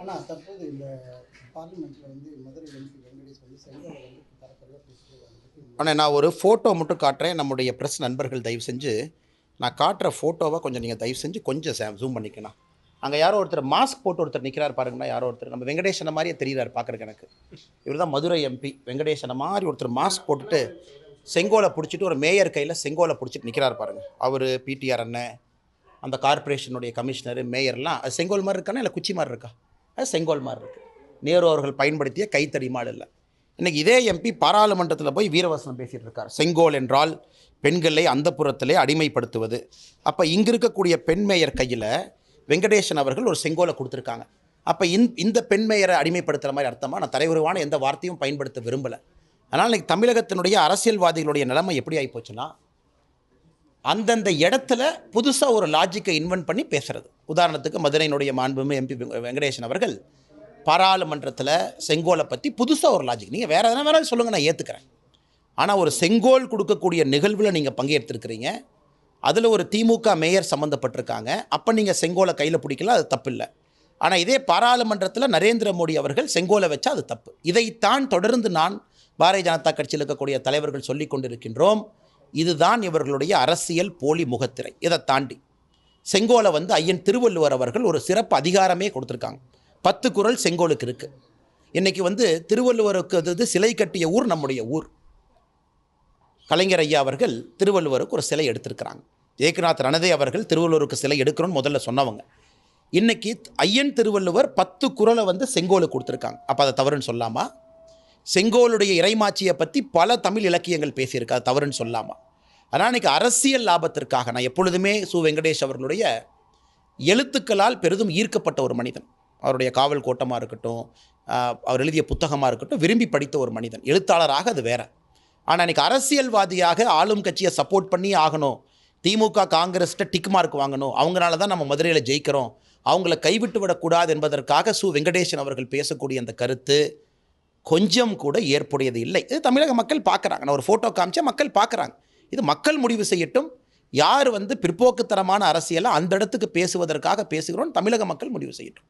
ஆனால் தற்போது இந்த பார்லிமெண்ட்டில் வந்து மதுரை எம்பி வெங்கடேஷ் வந்து வந்து தரக்குறையாக ஆனால் நான் ஒரு ஃபோட்டோ மட்டும் காட்டுறேன். நம்முடைய ப்ரெஸ் நண்பர்கள் தயவு செஞ்சு நான் காட்டுற ஃபோட்டோவை கொஞ்சம் நீங்கள் தயவு செஞ்சு கொஞ்சம் சே ஜூம் பண்ணிக்கணும். அங்கே யாரோ ஒருத்தர் மாஸ்க் போட்டு ஒருத்தர் நிற்கிறார் பாருங்கண்ணா யாரோ ஒருத்தர் நம்ம வெங்கடேஷனை மாதிரியே தெரிகிறார் பார்க்குறக்கு எனக்கு. இவர் தான் மதுரை எம்பி வெங்கடேஷனை மாதிரி ஒருத்தர் மாஸ்க் போட்டுட்டு செங்கோலை பிடிச்சிட்டு ஒரு மேயர் கையில் செங்கோலை பிடிச்சிட்டு நிற்கிறார் பாருங்கள் அவர் பிடிஆர் அண்ணன் அந்த கார்ப்பரேஷனுடைய கமிஷனர் மேயர்லாம் அது செங்கோல் மாதிரி இருக்கானா இல்லை குச்சி மாதிரி இருக்கா? அது செங்கோல் மாதிரி இருக்குது நேரு அவர்கள் பயன்படுத்திய கைத்தறி மாடு இல்லை. இன்றைக்கி இதே எம்பி பாராளுமன்றத்தில் போய் வீரவசனம் பேசிகிட்டு இருக்கார். செங்கோல் என்றால் பெண்களை அந்த புறத்திலே அடிமைப்படுத்துவது. அப்போ இங்கே இருக்கக்கூடிய பெண் மேயர் கையில் வெங்கடேசன் அவர்கள் ஒரு செங்கோலை கொடுத்துருக்காங்க. அப்போ இந் இந்த பெண் மேயரை அடிமைப்படுத்துகிற மாதிரி அர்த்தமாக நான் தலைவருவான எந்த வார்த்தையும் பயன்படுத்த விரும்பலை. அதனால் இன்னைக்கு தமிழகத்தினுடைய அரசியல்வாதிகளுடைய நிலைமை எப்படி ஆகிப்போச்சுன்னா அந்தந்த இடத்துல புதுசாக ஒரு லாஜிக்கை இன்வென்ட் பண்ணி பேசுறது. உதாரணத்துக்கு மதுரையினுடைய மாண்புமே எம்பி வெங்கடேசன் அவர்கள் பாராளுமன்றத்தில் செங்கோலை பற்றி புதுசாக ஒரு லாஜிக் நீங்கள் வேறு எதனா வேணாலும் சொல்லுங்கள் நான் ஏற்றுக்கிறேன் ஆனால் ஒரு செங்கோல் கொடுக்கக்கூடிய நிகழ்வில் நீங்கள் பங்கேற்றிருக்கிறீங்க. அதில் ஒரு திமுக மேயர் சம்மந்தப்பட்டிருக்காங்க அப்போ நீங்கள் செங்கோலை கையில் பிடிக்கல அது தப்பு இல்லை ஆனால் இதே பாராளுமன்றத்தில் நரேந்திர மோடி அவர்கள் செங்கோலை வச்சா அது தப்பு. இதைத்தான் தொடர்ந்து நான் பாரதிய ஜனதா கட்சியில் இருக்கக்கூடிய தலைவர்கள் சொல்லிக் கொண்டிருக்கின்றோம். இதுதான் இவர்களுடைய அரசியல் போலி முகத்திரை. இதை தாண்டி செங்கோலை வந்து ஐயன் திருவள்ளுவர் அவர்கள் ஒரு சிறப்பு அதிகாரமே கொடுத்துருக்காங்க. பத்து குறள் செங்கோலுக்கு இருக்குது இன்றைக்கி வந்து திருவள்ளுவருக்கு அது இது சிலை கட்டிய ஊர் நம்முடைய ஊர். கலைஞர் ஐயா அவர்கள் திருவள்ளுவருக்கு ஒரு சிலை எடுத்திருக்கிறாங்க. ஏக்நாத் ரணதே அவர்கள் திருவள்ளுவருக்கு சிலை எடுக்கிறோன்னு முதல்ல சொன்னவங்க. இன்றைக்கி ஐயன் திருவள்ளுவர் பத்து குறளை வந்து செங்கோலுக்கு கொடுத்துருக்காங்க. அப்போ அதை தவறுன்னு சொல்லாமா? செங்கோலுடைய இறைமாட்சியை பற்றி பல தமிழ் இலக்கியங்கள் பேசியிருக்கு அது தவறுன்னு சொல்லாமா? ஆனால் அன்றைக்கி அரசியல் லாபத்திற்காக நான் எப்பொழுதுமே சு. வெங்கடேஷ் அவர்களுடைய எழுத்துக்களால் பெரிதும் ஈர்க்கப்பட்ட ஒரு மனிதன். அவருடைய காவல் கோட்டமாக இருக்கட்டும் அவர் எழுதிய புத்தகமாக இருக்கட்டும் விரும்பி படித்த ஒரு மனிதன். எழுத்தாளராக அது வேற. ஆனால் அன்றைக்கி அரசியல்வாதியாக ஆளும் கட்சியை சப்போர்ட் பண்ணி ஆகணும். திமுக காங்கிரஸ்கிட்ட டிக் மார்க் வாங்கணும். அவங்களால தான் நம்ம மதுரையில் ஜெயிக்கிறோம். அவங்கள கைவிட்டு விடக்கூடாது என்பதற்காக சு. வெங்கடேசன் அவர்கள் பேசக்கூடிய அந்த கருத்து கொஞ்சம் கூட ஏற்புடையது இல்லை. இது தமிழக மக்கள் பார்க்குறாங்க. நான் ஒரு ஃபோட்டோ காமிச்சா மக்கள் பார்க்குறாங்க. இது மக்கள் முடிவு செய்யட்டும். யார் வந்து பிற்போக்குத்தனமான அரசியலை அந்த இடத்துக்கு பேசுவதற்காக பேசுகிறோம் தமிழக மக்கள் முடிவு செய்யட்டும்.